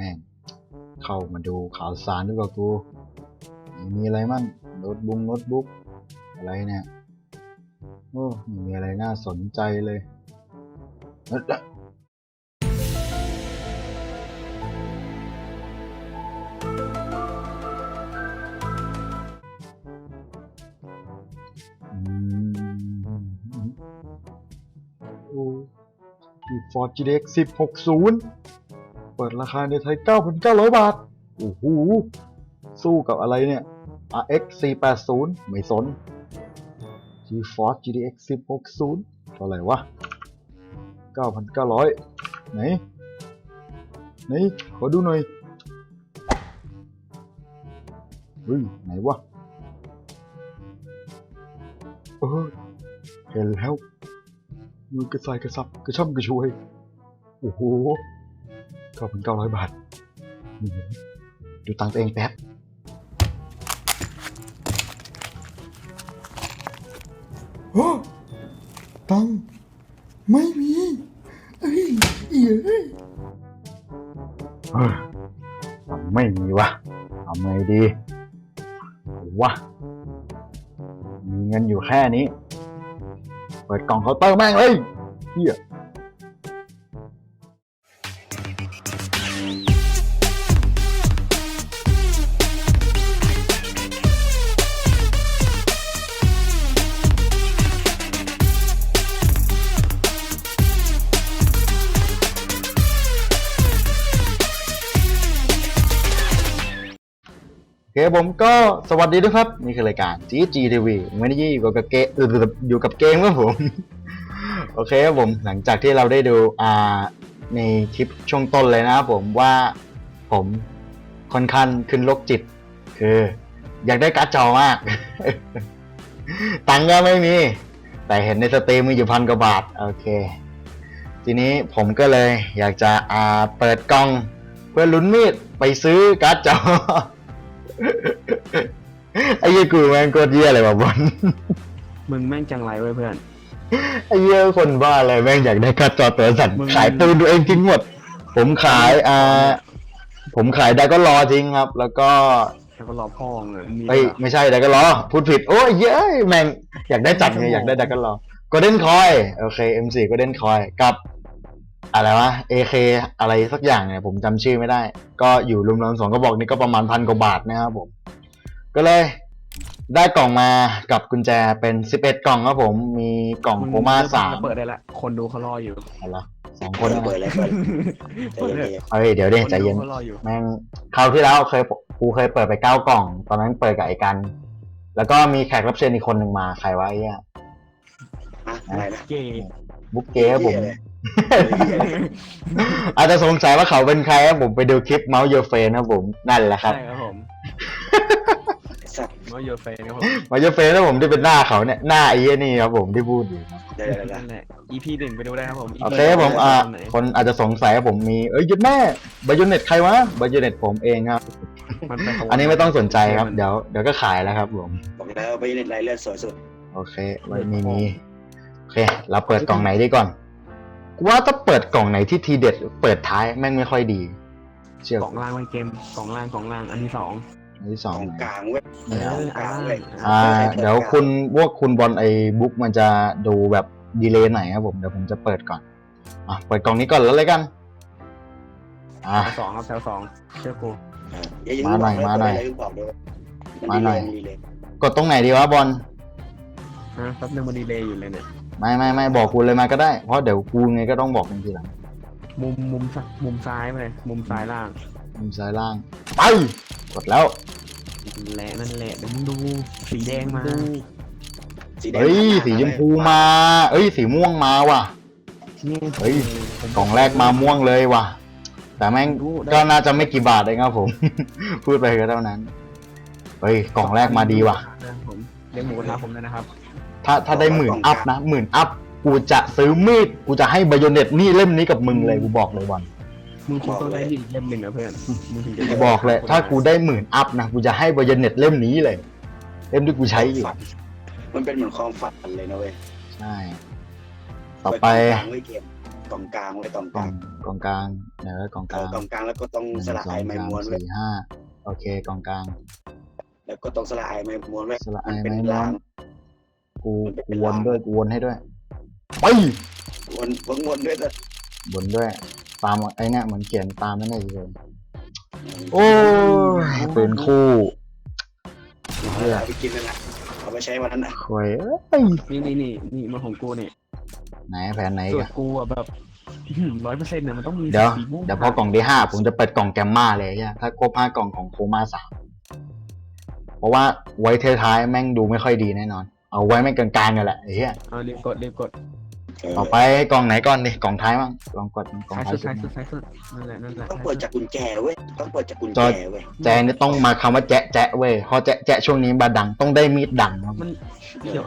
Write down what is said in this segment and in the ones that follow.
ม่ง เข้ามาดูข่าวสารดีกว่ากู มีอะไรมั่งโน้ตบุ๊กโน้ตบุ๊กอะไรเนี่ยโอ้มีอะไรน่าสนใจเลยอ้ยอืมโอ้ที่ Ford GTX 1060 ปิดราคาในไทย 9,900 บาท โอ้โห สู้กับอะไรเนี่ย RX 480 ไม่สน GeForce GTX 1060 เท่าไหร่วะ 9,900 ไหน ไหน ขอดูหน่อยเฮ้ย ไหนวะ เออ เห็นแล้วมือกระสายกระสับกระช่ำกระชวย โอ้โห 9,900บาทอืมดูตังค์ตัวเองแป๊บโอ้ตังค์ไม่มีเอ้ยเอ้ยเฮ้ยทำไม่มีวะทำไงดีเอาวะมีเงินอยู่แค่นี้ เปิดกล่องเคาน์เตอร์แม่งเลยเฮีย โอเคผมก็สวัสดีด้วยครับ นี่คือรายการ GG TV ไม่ได้อยู่กับเกมเอออยู่กับเกมครับผม โอเคครับผมหลังจากที่เราได้ดูอ่าในคลิปช่วงต้นเลยนะครับผมว่าผมค่อนข้างขึ้นโรคจิต คือ อยากได้การ์ดจอมาก ตังค์ก็ไม่มี แต่เห็นในสตรีมมีอยู่พันกว่าบาท โอเค ทีนี้ผมก็เลยอยากจะอ่าเปิดกล่อง เพื่อลุ้นมีดไปซื้อการ์ดจอ ไอ้เหี้ยกูแม่งโคตรเหี้ยเลยว่ะบอลมึงแม่งจังไรไว้ยเพื่อน ไอ้เหี้ยคนบ้าอะไรแม่งอยากได้การ์ดจอตัวสั่นมึง ขายปืนตัวเองทิ้งหมด ผมขายอ่าผมขายได้ก็รอทิ้งครับ แล้วก็แล้วก็รอพ่องเลยมีเอ้ยไม่ใช่ได้ก็รอพูดผิดโอ้ยเย้ยแม่งอยากได้จัดไงอยากได้ได้ก็รอ Golden Coin โอเค M4 Golden Coin กับ อะไรวะ AK อะไรสักอย่างเนี่ยผมจำชื่อไม่ได้ ก็อยู่รวมๆสองกระบอกนี้ก็ประมาณพันกว่าบาทนะครับผม ก็เลยได้กล่องมากับกุญแจเป็น11กล่องครับผม มีกล่องโคม่าสามเปิดได้ละ คนดูเขารออยู่อะไรวะสองคนนะเปิดเลยเปิดเปิดเลยเฮ้ยเดี๋ยวดิใจเย็น คนดูเขารออยู่ แม่งคราวที่แล้วเคยกูเคยเปิดไปเก้ากล่อง ตอนนั้นเปิดกับไอ้กัน แล้วก็มีแขกรับเชิญอีกคนหนึ่งมา ใครวะไอ้เนี่ยอะอะไรนะเก๋บุ๊กเก้ครับผม เหี้ยเลย อาจจะสงสัยว่าเขาเป็นใครครับผมไปดูคลิปเมาส์เยอเฟนครับผมนั่นแหละครับใช่ครับผมไอ้สัตว์มาโยเฟนครับผมเมาส์เยอเฟนครับผมที่เป็นหน้าเขาเนี่ยหน้าไอ้เหี้ยนี่ครับผมที่พูดอยู่ครับเดี๋ยวเดี๋ยวเดี๋ยวนั่นแหละ EP หนึ่งไปดูได้ครับผม EP โอเคครับผมอ่าตนไหนคนอาจจะสงสัยว่าผมมีเอ้ยหยุดแม่บายูเน็ตใครวะบายูเน็ตผมเองครับ มันไปขโมยอันนี้ไม่ต้องสนใจครับเดี๋ยวเดี๋ยวก็ขายแล้วครับผมบอกแล้วไปเน็ตไรเลือดสวยสุด โอเคไว้มีมีโอเค เราเปิดกล่องไหนดีก่อนกู ว่าถ้าเปิดกล่องไหนที่ทีเด็ด เปิดท้ายแม่งไม่ค่อยดี เชื่อกล่องล่างไว้เกมกล่องล่างกล่องล่างอันที่สองอันที่สองของกลางเว้ยเออของกลางเว้ยอ่า เดี๋ยวคุณพวกคุณบอลไอ้บุ๊กมันจะดูแบบดีเลย์ไหนครับผมเดี๋ยวผมจะเปิดก่อนอะเปิดกล่องนี้ก่อนแล้วเลยกันอะ แถวสองครับแถวสองเชื่อกูอย่าอย่ามาหน่อยงมาหน่อยเปิดะไรบอกด้วยมาหน่อยดีเลยกดตรงไหนดีวะบอล ฮะแป๊บนึงมันดีเลยอยู่เลยเนี่ย ไม่ไม่ไม่บอกกูเลยมาก็ได้ เพราะเดี๋ยวกูไงก็ต้องบอกมึงทีหลังมุมมุมซ้ายมุมซ้ายไปเลยมุมซ้ายล่างมุมซ้ายล่าง ไป กดแล้วนั่นแหละนั่นแหละเดี๋ยวมึงดูสีแดงมาสีแดงเฮ้ยสีชมพูมาเอ้ยสีม่วงมาว่ะ นี่เฮ้ย กล่องแรกมาม่วงเลยว่ะ แต่แม่งก็น่าจะไม่กี่บาทเองครับผม พูดไปก็เท่านั้น เฮ้ย กล่องแรกมาดีว่ะ ผมเลี้ยงหมูกระทะผมด้วยนะครับ ถ้าถ้าได้หมื่นอัพนะหมื่นอัพกูจะซื้อมีดกูจะให้บายเน็ตนี่เล่มนี้กับมึงเลยกูบอกเลยวันมึงคงต้องได้อีกเล่มหนึ่งนะเพื่อนมึงถึงจะกูบอกเลย ถ้ากูได้หมื่นอัพนะกูจะให้บายเน็ตเล่มนี้เลย เล่มที่กูใช้อยู่ฝันมันเป็นเหมือนความฝันเลยนะเว้ยใช่ต่อไปเดกลางเว้ยเกมกล่องกลางไว้กล่องกกล่อลางงกล่องกลางเดี๋ยวกล่องกเอลาองกล่องกลางแล้วก็ต้องหนึ่งสละสอไองไม้สามม้วนไว้สี่ห้าโอเคกล่องกลาง แล้วก็ต้องสละไอไม้ม้วนไว้สละไอมันเป็นไม้ม้วนราง กูมันเป็นกูวนรางด้วยกูวนให้ด้วยไปวนวนวนด้วยนะบนด้วย ตามไอ้เนี่ยเหมือนเขียนตามไม่ได้เลยโอ้ยปืนคู่เอาละเอาไปกินเลยนะเอาไปใช้วันนั้นนะควยเอ้ยนี่นี่นี่นี่มาของกูเนี่ยไหนแผนไหนส่วกันนกูอะแบบร้อยเปอร์เซ็นต์เนี่ยมันต้องมีเดี๋ยวสีม่วงเดี๋ยวพอกล่องที่ห้าผมจะเปิดกล่องแกมมาเลยเนี่ยถ้าครบห้ากล่องของโคม่าสามเพราะว่าไว้ท้ายๆแม่งดูไม่ค่อยดีแน่นอน เอาไว้แม่งกลางๆกันแหละไอ้เหี้ยเอารีบกดรีบกดเออต่อไปกล่องไหนก่อนดิกล่องท้ายมั้งลองกดกล่องท้ายท้ายสุดสุดท้ายสุดท้ายสุดนั่นแหละนั่นแหละต้องเปิดจากกุญแจเว้ยต้องเปิดจากกุญแจเว้ยแจนี่ต้องมาคำว่าแจ๊ะแจ๊ะเว้ยพอแจ๊ะแจ๊ะช่วงนี้บาดังต้องได้มีดดังครับมันเกี่ยว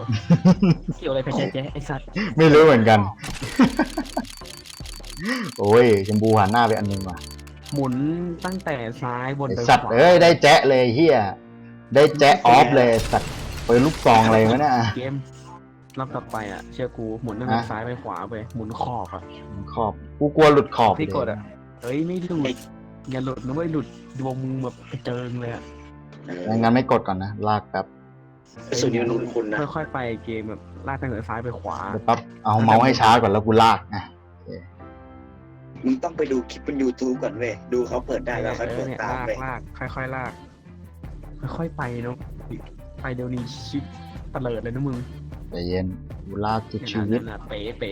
เกี่ยวอะไรกับแจ๊ะแจ๊ะไอ้สัตว์ไม่รู้เหมือนกัน โอ้ยชมพูหันหน้าไปอันนึงว่ะหมุนตั้งแต่ซ้ายบนไอ้ไปสัตว์ขวาเอ้ยได้แจ๊ะเลยเฮียได้แจ๊ะออฟเลยสัตว์ เปิดลูกซองอะไรวะเนี่ยเกมรอบต่อไปอะ เชื่อกูหมุนตั้งแต่ฮะซ้ายไปขวาไปหมุนขอบอะขอบกูกลัวหลุดขอบที่กดอะเฮ้ยไม่หลุดอย่าหลุดนะเว้ยหลุดดวงมึงแบบกระเจิงเลยอะเออไม่งั้นไม่กดก่อนนะลากแป๊บไอ้ส่วนนี้มันคุ้นคุณนะค่อยๆไปเกมแบบลากตั้งแต่ซ้ายไปขวาเดี๋ยวแป๊บเอาเมาส์ให้ช้าก่อนแล้วกูลากนะมึงต้องไปดูคลิปบน YouTube ก่อนเว้ยดูเขาเปิดได้แล้วค่อยเอเปิอดเนี่ยตามลากเว้ยลากค่อยๆลากค่อยๆไปเนาะ ไปเดี๋ยวนี้ชิปเตลิดเลยนะมึงใจเย็นกูลากทุกชีวิต นั่นน่ะเป๋เป๋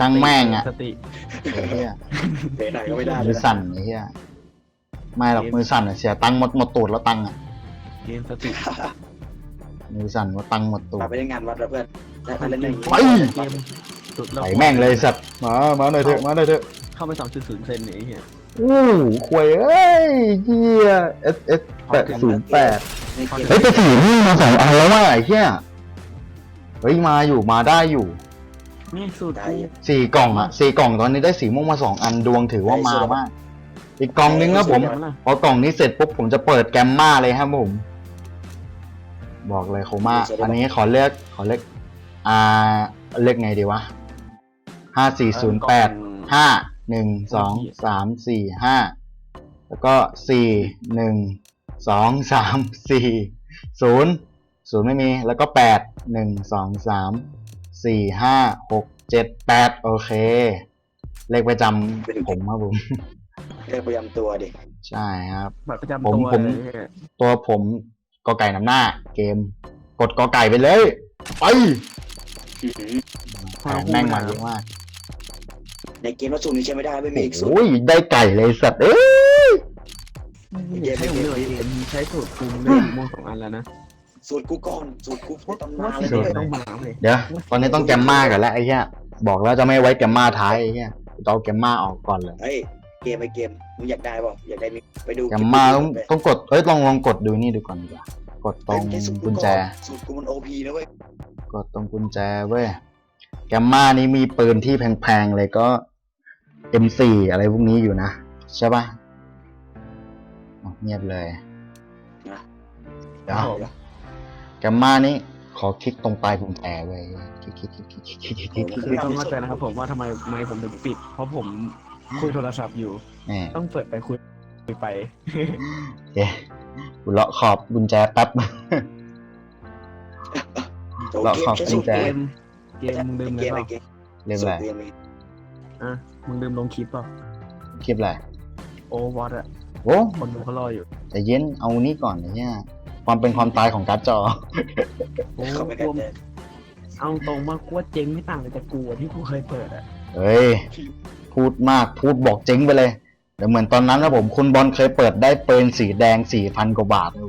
ช่างแม่งอะ สติไอ้เฮียเปิดไหนก็ไม่ได้เลมืยอนะสั่นไอ้เฮียไม่หรอกมือสั่นอะเสียตังค์หมดหมดตูดแล้วตังค์อะเกมสติ มือสั่นว่าตังค์หมดตูดมาไปเล่นงานวัดแล้วเพื่อนแล้วเล่นในไป เกมสุดแล้วใส่แม่งเลยสัตว์มามาหน่อยเถอะมาหน่อยเถอะเข้าไปสองจุดศูนย์เซนเนี่ยไอ้เหี้ย อู้ควยเอ้ยเฮีย S S แปดศูนย์แปดในเกมเฮ้ยแต่สีนี่มาสองอันแล้วว่ะไอ้เหี้ยเฮ้ยมาอยู่มาได้อยู่นี่สุดได้กูอะสี่กล่องอะสี่กล่องตอนนี้ได้สีม่วงมาสองอันดวงถือว่ามาได้สุดมาก อีกกล่องนึงนะผมเดี๋ยวนะพอกล่องนี้เสร็จปุ๊บผมจะเปิดแกมมาเลยครับผม บอกเลยโคม่าอันนี้ขอเลือกขอเลือกอ่าเลือกไงดีวะห้าสี่ศูนย์แปดห้า หนึ่งสองสามสี่ห้าแล้วก็สี่หนึ่งสองสามสี่ศูนย์ศูนย์ไม่มีแล้วก็แปดหนึ่งสองสามสี่ห้าหกเจ็ดแปดโอเค เลขประจำผมครับผมเลือกประจำตัวดิ ใช่ครับบัตรประจำผมตัวผมเลยเนี่ยตัวผมกอไก่นำหน้า เกม กดกอไก่ไปเลย ไปอื้อหือแผนแม่งมาเยอะมาก ในเกมเราสูตรนี้ใช้ไม่ได้ไม่มีอีกสูตร โอ้ยได้ไก่เลยสัตว์เอ้ยอย่าใช้ผมเลยเกมใช้สูตรกูมึงได้สีม่วงสองอันแล้วนะสูตรกูก่อนสูตรกูว่าตำว่านานสีเลยแดเว้งยต้องมาเลยเดี๋ยวตอนนี้ต้องแกมมากันแล้วไอ้เหี้ยบอกแล้วจะไม่ไว้แกมมาท้ายไอ้เหี้ยจะเอาแกมมาออกก่อนเลยเฮ้ยเกมไอเกมมึงอยากได้ป่ะอยากได้มีไปดูแกมมาต้องต้องกดเอ้ยลองลองกดดูนี่ดูก่อนดีกว่ากดตรงเฮ้ยสูตรกุญแจก่อนสูตรกูมันโอพีนะเว้ยกดตรงกุญแจเว้ยแกมมานี้มีปืนที่แพงๆเลยก็ M4 อะไรพวกนี้อยู่นะใช่ปะอ๋อเงียบเลยเดี๋ยวแกมมานี้ขอคลิกตรงปลายกุญแจเว้ยคลิกคลิกคลิกคลิกคลิกคลิกคลิกคลิกคลิกคือต้องเข้าใจนะครับผมว่าทำไมไมค์ผมถึงปิด เพราะผมคุยโทรศัพท์อยู่นี่ต้องเปิดไปคุยคุยไปเอ๊ะกูเลาะขอบกุญแจแป๊บโอ้เราเกมขอบใช้กุสูญตรแจเกมเกมมึงลืมเลเกยมเปไอล่าเกมเรียกอะไรสูตรเกมไอ้อะ มึงลืมลงคลิปเปล่าคลิปอะไรโอวอตอะโอ้คนดูเขารออยู่แต่เย็นเอานี่ก่อนนะเนี่ยความเป็นความตายของการ์ดจอ โอ้เข้าไปกกัลันวเลยเอาตรงมากกว่าเจ๊งไม่ต่างเลยจากกูอะที่กูเคยเปิดอะเฮ้ย พูดมากพูดบอกเจ๊งไปเลยเดี๋ยวเหมือนตอนนั้นนะผมคุณบอลเคยเปิดได้ปืนสีแดงสี่พันกว่าบาทเล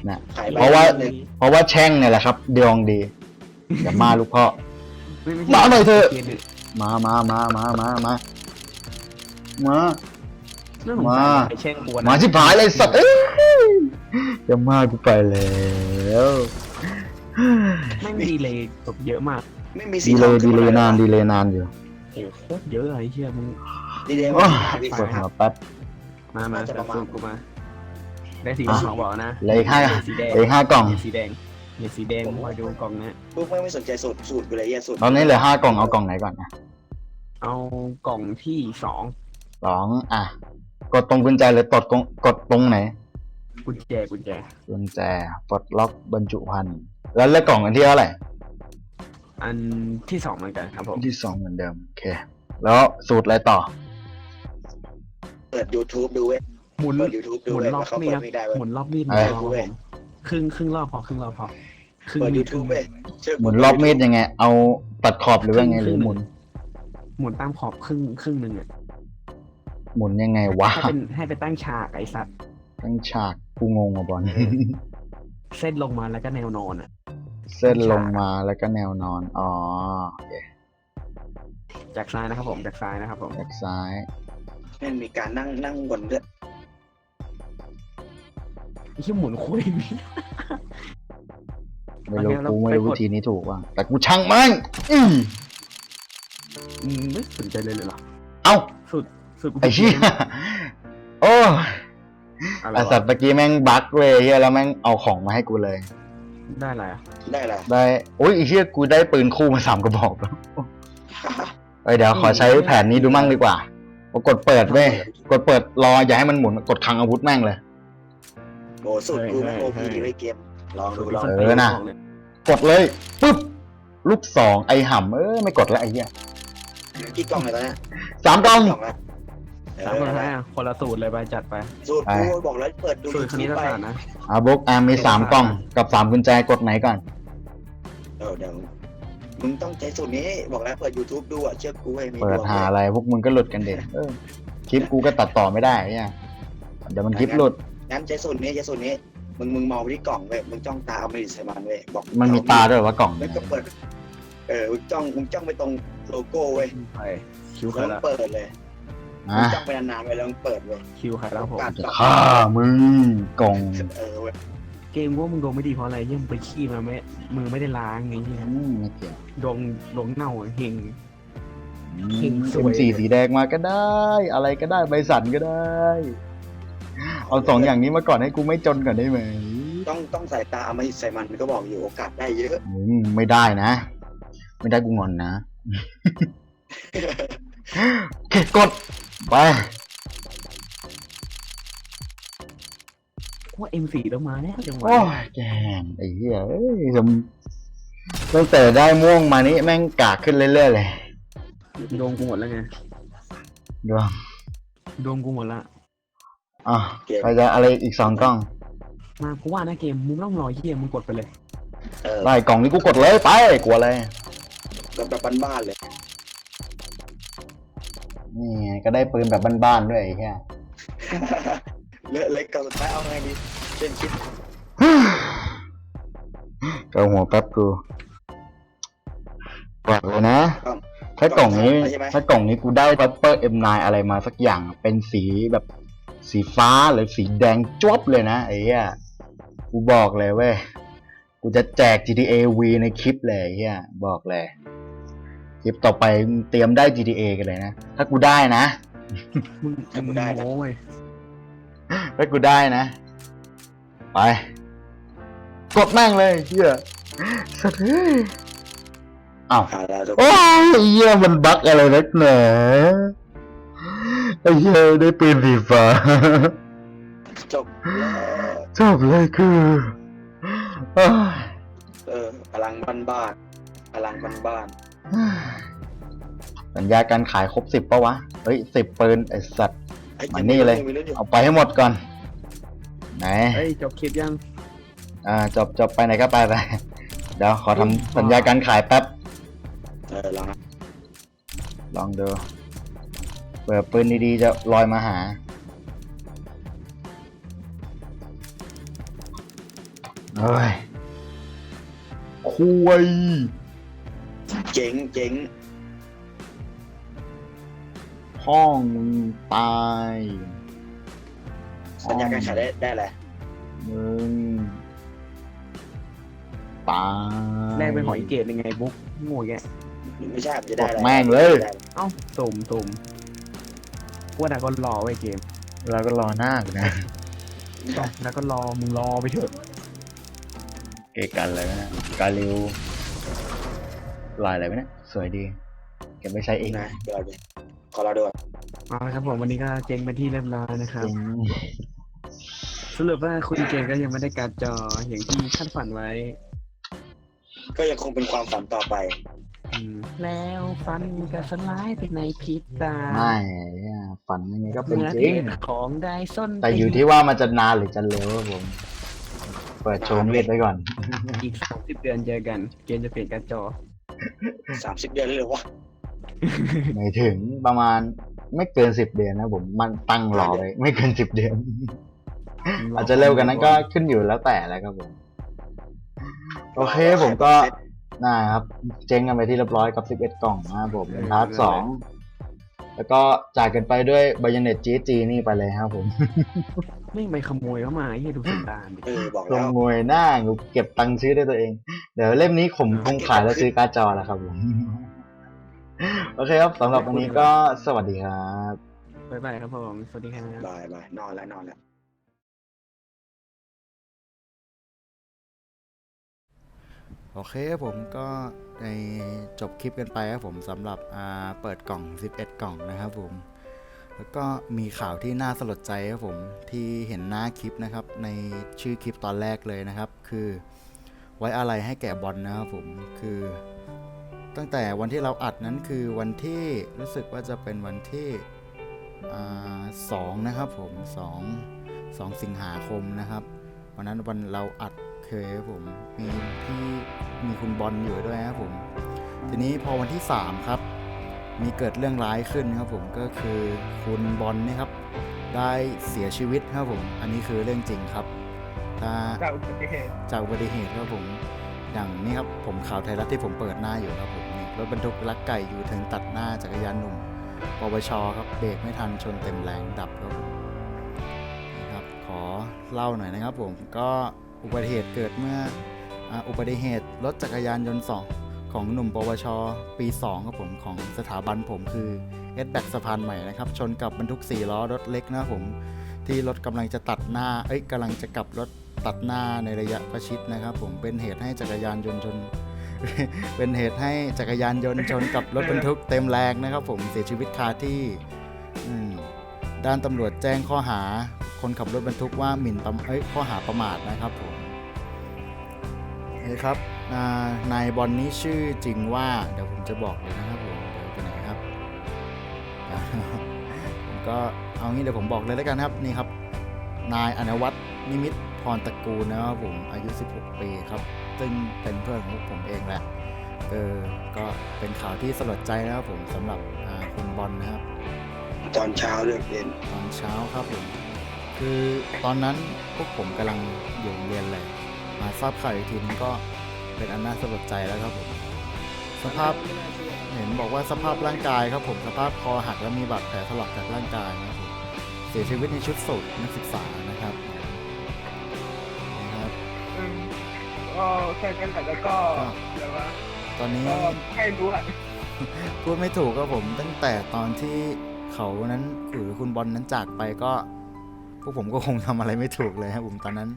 ยนะขายใบเพราะว่าเลยเพราะว่าแช่งเนี่ยแหละครับดวงดีอย่ามาลูกพ่อ ไม่ไม่มาหน่อยเถอะ กมดิ มามามามามามามาเรื่องของมาการไปแช่งกูนะมาชิบหายเลยสัตว์เอ้ยจะมากูไปแล้วแม่งดีเลยแบบเยอะมากไม่มีสีดีทเลองยดีเลยนานดีเลยนานอยู่โอ้โหโคตรเยอะเลยเฮียมึงดีเลยโอ้ยพี่ปวดหัวแป๊บมามาน่าจะประมาณสู้กูมาได้สีอะทองบอกนะเหลยห้าสีแดงเหลยห้ากล่องเนี่ยสีแดง เนี่ยสีแดงคอยดูกล่องนะพวกไม่ไม่สนใจสูตรสูตรกูเลยแย่สูตรตอนนี้เหลือห้ากล่องเอากล่องไหนก่อนนะเอากล่องที่สองสองอะ กดตรงกุญแจหรือกดตรงกดตรงไหน กุญแจกุญแจกุญแจปลดล็อกบรรจุภัณฑ์แล้วเลือกกล่องอันที่เท่าไหร่อันที่สองเหมือนกันครับผมอันที่สองเหมือนเดิมโอเค แล้วสูตรอะไรต่อ เปิด YouTube ดูเว้ย หมุนเปิด YouTube หดูมุนเว้ยรอบว่าเขานี่เปิคดรับไม่ได้เว้ย หมุนรอบมีดเอ้ยครับผมครึ่งครึ่งรอบพอครึ่งรอบพอ ครึ่งเปิดมีด YouTube เว้ยเชื่อหมุนรอบมีดยังไง เอาตัดขอบหรือว่าไงหรือหมุน หมุนตามขอบครึ่งครึ่งหนึ่งอะหมุนยังไงวะให้เป็นให้ไปตั้งฉากไอ้สัตว์ ตั้งฉากกูงงอะบอลเส้นลงมาแล้วก็แนวนอนอะ เส้นลงมาแล้วก็แนวนอน อ๋อโอเคจากซ้ายนะครับผมจากซ้ายนะครับผมจากซ้ายแม่งมีการนั่งนั่งบนเลือดที่หมุนคุย ไม่รู้โอเคแล้วกูไม่รู้ไปกดวิธีนี้ถูกว่ะแต่กูช่างมันอืออืมไม่สนใจเลยเลยเหรอเอ้าสุดสุดกูไอ้เชี่ยโอ้ยอะไรไอสัตวะว์เมื่อกี้แม่งบั๊กเว้ยเฮียแล้วแม่งเอาของมาให้กูเลย ได้อะไรอะได้แหละได้โอ้ยไอ้เชี่ยกูได้ปืนคู่มาสามกระบอกแล้วเอ้ยเดี๋ยวขอใช้แผนนี้ดูมั่งดีกว่าพอกดเปิดเว้ยกดเปิดรออย่าให้มันหมุน กดคลังอาวุธแม่งเลยโอ้สุดกูแม่งโอพีไว้เกม ลองดูลองเออน่ะ กดเลยปึ๊บลูกสองไอห่ำเออไม่กดแล้วไอ้เหี้ยกี่กล่องเลยตอนเนี้ยสามกล่อง กล่องละเอสามคนอท้ายอะคนละสูตรเลยไปจัดไป สูตรกูบอกแล้วเปิดดูสูตรคณิตไปศาสตร์นะ อาบุ๊กอ่ามีสามกล่องกับสามกุญแจกดไหนก่อน เออเดี๋ยวมึงต้องใช้สูตรนี้บอกแล้วเปิด YouTube ดูอะเชื่อกูให้มีเปิดดวงหาอะไรพวกมึงก็หลุดกันเด็เออคลิปกูก็ตัดต่อไม่ได้เนี่ยเดี๋ยวมันคลิปหลุด งั้นใช้สูตรนี้ใช้สูตรนี้ มึงมึงมองไปที่กล่องเว้ยมึงจ้องตาเอาไม่ใส่มันเว้ยบอกมันมีตาด้วยว่ากล่องแล้วก็เปิด เออมึงจ้องมึงจ้องไปตรงโลโก้เว้ยไปคิวใครแล้วละเปิดเลยมึอะงจ้องไปนานๆไปแล้วมึงเปิดเว้ยคิวใครแล้วผม การจะต่อฆ่ามึงกล่องเออเว้ยเกมว่ามึงดวงไม่ดีเพราะอะไรที่มึงไปขี้มาไม่มือไม่ได้ล้างไงที่อืมไม่เกี่ยวดวงดวงเน่าอะเฮง อืเห็นมสวยสีสีแดงมาก็ได้ อะไรก็ได้ใบสันก็ได้ เอาสองอย่างนี้มาก่อนให้กูไม่จนก่อนได้ไหมต้องต้องใส่ตาเอาไม่ใส่มันก็บอกอยู่โอกาสได้เยอะ อืมไม่ได้นะ ไม่ได้กูงอนนะโอเคกดไปว่าเอ็มสี่ต้องมาแน่จังหวะโอ้ยแกงไอ้เหี้ยเอ้ยจำตั้งแต่ได้ม่วงมานี่แม่งกากขึ้นเรื่อยๆเลยดวงกูหมดแล้วไงดวงดวงกูหมดละ อะไปจะอะไรอีกสองกล้องมากูว่านะเกมมึงต้องรอเยี่ยมึงกดไปเลยเออได้กล่องนี้กูกดเลยไปกลัวอะไรแบบแบบบ้านๆเลยนี่ไงก็ได้ปืนแบบบ้านๆด้วยไอ้เหี้ยเลอะเลยกล่องสุดท้ายเอาไงดีเช่นคิดเกาหัวแป๊บกูกดเลยนะกล่องถ้ากล่องนี้ใช่ไหมถ้ากล่องนี้กูได้ปัปเปอร์ M9 อะไรมาสักอย่างเป็นสีแบบ สีฟ้าหรือสีแดงจ๊วบเลยนะไอ้เหี้ยกูบอกเลยเว้ย กูจะแจก GTA V ในคลิปเลยไอ้เหี้ยบอกเลย คลิปต่อไปมึงเตรียมได้ GTA กันเลยนะ ถ้ากูได้นะ มึงมึงโม้เว้ยถ้ากูได้นะ ไป กดแม่งเลยเหี้ยสัตว์เอ้ยอ้าวหาแล้วทุกโอ้ยไอ้เหี้ยมันบั๊กอะไรนักหนา ไอ้เหี้ยได้ปืนสีฟ้า จบแล้วชอบเลยคืออ้าวเออพลังบ้านๆพลังบ้านสัญญาการขายครบสิบปะวะ เฮ้ยสิบปืนไอสัตว์ๆไอ้มานี่เลย มีรื่องอยู่เอาไปให้หมดก่อน ไหน เฮ้ยจบคลิปยัง อ่าจบจบไปไหนก็ไปไป เดี๋ยวขอทำสัญญาการขายแป๊บ เออลองนะลองดูเปิดปืนดีๆจะลอยมาหา เฮ้ย คุย เจ๋งเจ๋งห้องมึงตายสัญญาการขายได้ได้แหละมึงตายแรกเป็นหอยเกตยังไงบุ๊กโง่แกไม่ใช่ผมจะได้อะไรแม่งเลย เอ้าตุ่มตุ่ม ว่าแต่ก็รอไว้เกมเราก็รอหน้ากูนะแล้วก็รอมึงรอไปเถอะเกกันเลยนะกาลิวลายอะไรไหมเนี่ยสวยดีเก็บไว้ใช้เองนะเดี๋ยวเราดูขอเราดูก่อนเอาละครับผมวันนี้ก็เจงไปนที่เรียบร้อยนะครับเองสรุปว่าคุณเกมก็ยังไม่ได้การ์ดจออย่างที่คาดฝันไว้ ก็ยังคงเป็นความฝันต่อไปอืม แล้วฟันก็สลายไปในพริษตาไม่เนี่ยฝันยังไงก็เป็นเมื่อจริเทงศของได้ส้นแต่อยู่ที่ว่ามันจะนานหรือจะเร็วครับผม เปิดโชว์มีดไว้ก่อน อีกสามสิบเดือนเจอกัน เกมจะเปลี่ยนการ์ดจอสามสิบเดือนเลยเหรอวะไม่ถึงประมาณไม่เกินสิบเดือนนะผมมันตั้งรอไว้ไม่เกินสิบเดือน อาจจะเร็วกันนั้นก็ขึ้นอยู่แล้วแต่แล้วครับผม โอเคผมก็ นะครับ เจ๊งกันไปที่เรียบร้อยกับ 11 กล่องนะครับผมเป็นพาร์ทสองแล้วก็จ่ายกันไปด้วยบ a ยเน็ตจีจีนี่ไปเลยครับผม ไม่ไปขโมยเข้ามาไอ้เหี้ยดูสันดานดิเออบอกขแล้วโมยหน้างูเก็บตังค์ซื้อด้วยตัวเอง เดี๋ยวเล่มนี้ผมคงขายแล้วซื้อการ์ดจอแล้วครับผม โอเคครับสำหรับวันนี้ก็สวัสดีครับ บ๊ายบายครับผม สวัสดีครับ บายบายนอนแล้วนอนแล้ว โอเคครับผมก็ในจบคลิปกันไปครับผมสำหรับเปิดกล่อง 11 กล่องนะครับผม แล้วก็มีข่าวที่น่าสลดใจครับผมที่เห็นหน้าคลิปนะครับ ในชื่อคลิปตอนแรกเลยนะครับ คือไว้อะไรให้แก่บอลนะครับผมคือ ตั้งแต่วันที่เราอัดนั้นคือวันที่รู้สึกว่าจะเป็นวันที่สองนะครับผมสองสองสิงหาคมนะครับวันนั้นวันเราอัด เคยครับผม มีพี่มีคุณบอลอยู่ด้วยครับผม ทีนี้พอวันที่ 3 ครับ มีเกิดเรื่องร้ายขึ้นครับผมก็คือคุณบอลนี่ครับ ได้เสียชีวิตครับผม อันนี้คือเรื่องจริงครับถ้าจากอุบัติเหตุจากอุบัติเหตุครับผม อย่างนี้ครับผมข่าวไทยรัฐที่ผมเปิดหน้าอยู่ครับผมนี่รถบรรทุกลักไก่อยู่ถึงตัดหน้าจักรยานหนุ่มปวชครับเบรกไม่ทันชนเต็มแรงดับครับผมนี่ครับขอเล่าหน่อยนะครับผมก็ อุบัติเหตุเกิดเมื่ออ,อุบัติเหตุรถจักรยานยนต์สองของหนุ่มปวช ปี2ครับผมของสถาบันผมคือเอสแบกสะพานใหม่นะครับ ชนกับบรรทุก 4 ล้อรถเล็กนะผม ที่รถกำลังจะตัดหน้า เอ้ยกำลังจะกลับรถตัดหน้าในระยะประชิดนะครับ ผมเป็นเหตุให้จักรยานยนต์ชน เป็นเหตุให้จักรยานยนต์ชนกับรถบรรทุกเต็มแรงนะครับ ผมเสียชีวิตคาที่ด้านตำรวจแจ้งข้อหา คนขับรถบรรทุกว่าหมิ่นประเอ้ยข้อหาประมาทนะครับผมเฮ้ยครับอ่านายบอลนี้ชื่อจริงว่าเดี๋ยวผมจะบอกเลยนะครับผมเดี๋ยวไปไหนครับผมก็เอางี้เดี๋ยวผมบอกเลยแล้วกันครับนี่ครับ นายอนวัตรนิมิตพรตระกูลนะครับผมอายุ 16 ปีครับ ซึ่งเป็นเพื่อนของผมเองแหละเออก็เป็นข่าวที่สลดใจนะครับผมสำหรับอ่าคุณบอลนะครับ ตอนเช้าเลิกเรียนตอนเช้าครับผม คือตอนนั้นพวกผมกำลังอยู่โรงเรียนเลย มาทราบข่าวอีกทีนึงก็เป็นอันน่าสลดใจแล้วครับผม สภาพเห็นบอกว่าสภาพร่างกายครับผมสภาพคอหักและมีบาดแผลถลอกจากร่างกายนะครับผมเสียชีวิตในชุดสูทนักศึกษานะครับนะครับ อืมก็แค่นั้นแต่ก็เดี๋ยวว่าตอนนี้ก็ให้รู้อะพูดไม่ถูกครับผมตั้งแต่ตอนที่เขานั้นหรือคุณบอลนั้นจากไปก็ พวกผมก็คงทำอะไรไม่ถูกเลยครับผมตอนนั้น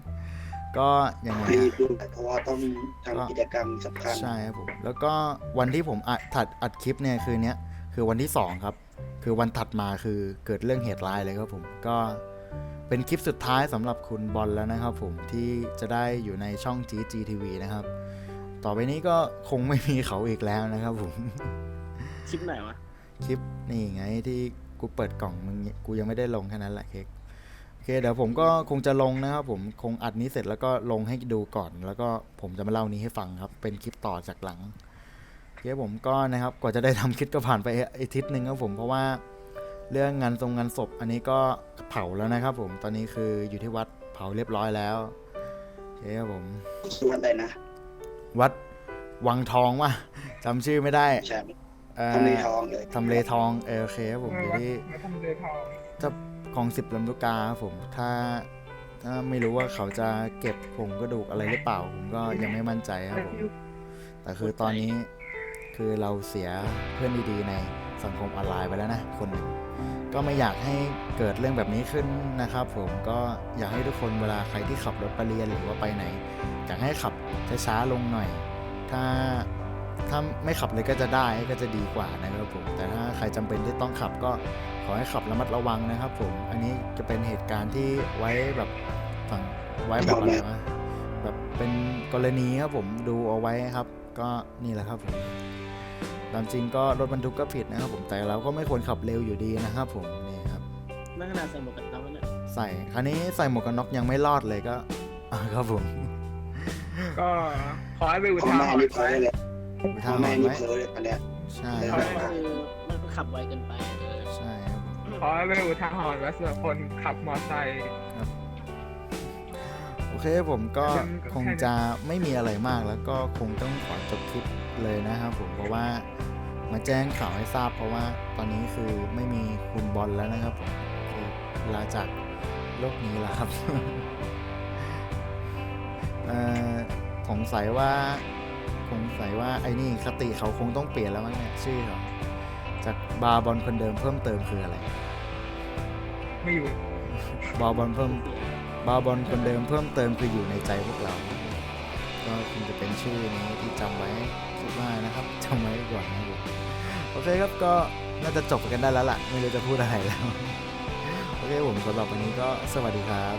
ก็ยังไงรีฮะบดูเพราะว่าต้องทำกิจกรรมสำคัญ ใช่ครับผมแล้วก็วันที่ผมอัดถัดอัดคลิปเนี่ยคือเนี้ยคือวันที่สองครับ คือวันถัดมาคือเกิดเรื่องเหตุร้ายเลยครับผมก็เป็นคลิปสุดท้ายสำหรับคุณบอลแล้วนะครับผมที่จะได้อยู่ในช่อง GGTV นะครับ ต่อไปนี้ก็คงไม่มีเขาอีกแล้วนะครับผม คลิปไหนวะ คลิปนี่ไงที่กูเปิดกล่องมึงกูยังไม่ได้ลงแค่นั้นแหละเค้กโอ เคเดี๋ยวผมก็คงจะลงนะครับผมคงอัดนี้เสร็จแล้วก็ลงให้ดูก่อน แล้วก็ผมจะมาเล่านี้ให้ฟังครับ เป็นคลิปต่อจากหลังโอเคผมก็นะครับกว่าจะได้ทำคลิปก็ผ่านไปอาทิตย์หนึ่งครับผมเพราะว่าเรื่องงานทรงงานศพ อันนี้ก็เผาแล้วนะครับ ผมตอนนี้คืออยู่ที่วัดเผาเรียบร้อยแล้วโอเคครับผมส่วนอะไรนะ วัดวังทองว่ะจำชื่อไม่ได้ใช่เอ่อทำเลทองเลยทำเลทองเออโอเคครับผมอยู่ที่มาทำเลทองจะ คลองสิบลำลูกกาครับผมถ้าถ้าไม่รู้ว่าเขาจะเก็บผงกระดูกอะไรหรือเปล่า ผมก็ยังไม่มั่นใจครับผม แต่คือตอนนี้คือเราเสียเพื่อนดีๆในสังคมออนไลน์ไปแล้วนะคนหนึ่งก็ไม่อยากให้เกิดเรื่องแบบนี้ขึ้นนะครับผมก็อยากให้ทุกคนเวลาใครที่ขับรถไปเรียนหรือว่าไปไหนอยากให้ขับช้าๆลงหน่อย ถ้าถ้าไม่ขับเลยก็จะได้ก็จะดีกว่านะครับผม แต่ถ้าใครจำเป็นที่ต้องขับก็ ขอให้ขับระมัดระวังนะครับ ผม อันนี้จะเป็นเหตุการณ์ที่ไว้แบบฝั่งไว้แบบอะไรวะแบบเป็นกรณีครับผมดูเอาไว้ครับ ก็นี่แหละครับผมตามจริงก็รถบรรทุกก็ผิดนะครับ ผมแต่เราก็ไม่ควรขับเร็วอยู่ดีนะครับ ผมนี่ครับนั่นขนาดใส่หมวกกันน็อกแล้วเนี่ยใส่คันนี้ใส่หมวกกันน็อกยังไม่รอดเลยก็อ่าครับผม ก็ขอให้ไปนอุพ่อทาแม่หรนี่ณ์เพ้อไว้เลยอุพ่ทาอหแม่รณ์นี่ไว้เพ้อเลยอันเนี้ยใช่เอคอรับคือมันขับไวเกินไปเอใช่ครับผมขอให้เป็นอุทาหรณ์ไว้สำหรับคนขับมอเตอร์ไซค์โอเคผมก็คงจะไม่มีอะไรมากแล้วก็คงต้องขอจบคลิปเลยนะครับผมเพราะว่ามาแจ้งข่าวให้ทราบ เพราะว่าตอนนี้คือไม่มีคุณบอลแล้วนะครับผมคือลาจากโลกนี้แล้วครับสงสัยว่าสงสัยว่าไอ้นี่คติเขาคงต้องเปลี่ยนแล้วมั้งเนี่ยชื่อเขาจากบาบอลคนเดิมเพิ่มเติมคืออะไร ไม่อยู่บาบอลเพิ่มบาบอลคนเดิมเพิ่มเติมคืออยู่ในใจพวกเรา ก็คงจะเป็นชื่อนี้ที่จำไว้คิดว่านะครับจำไว้ก่อนนะครับโอเคครับก็น่าจะจบกันได้แล้วล่ะ ไม่รู้จะพูดอะไรแล้ว โอเคผมสำหรับวันนี้ก็สวัสดีครับ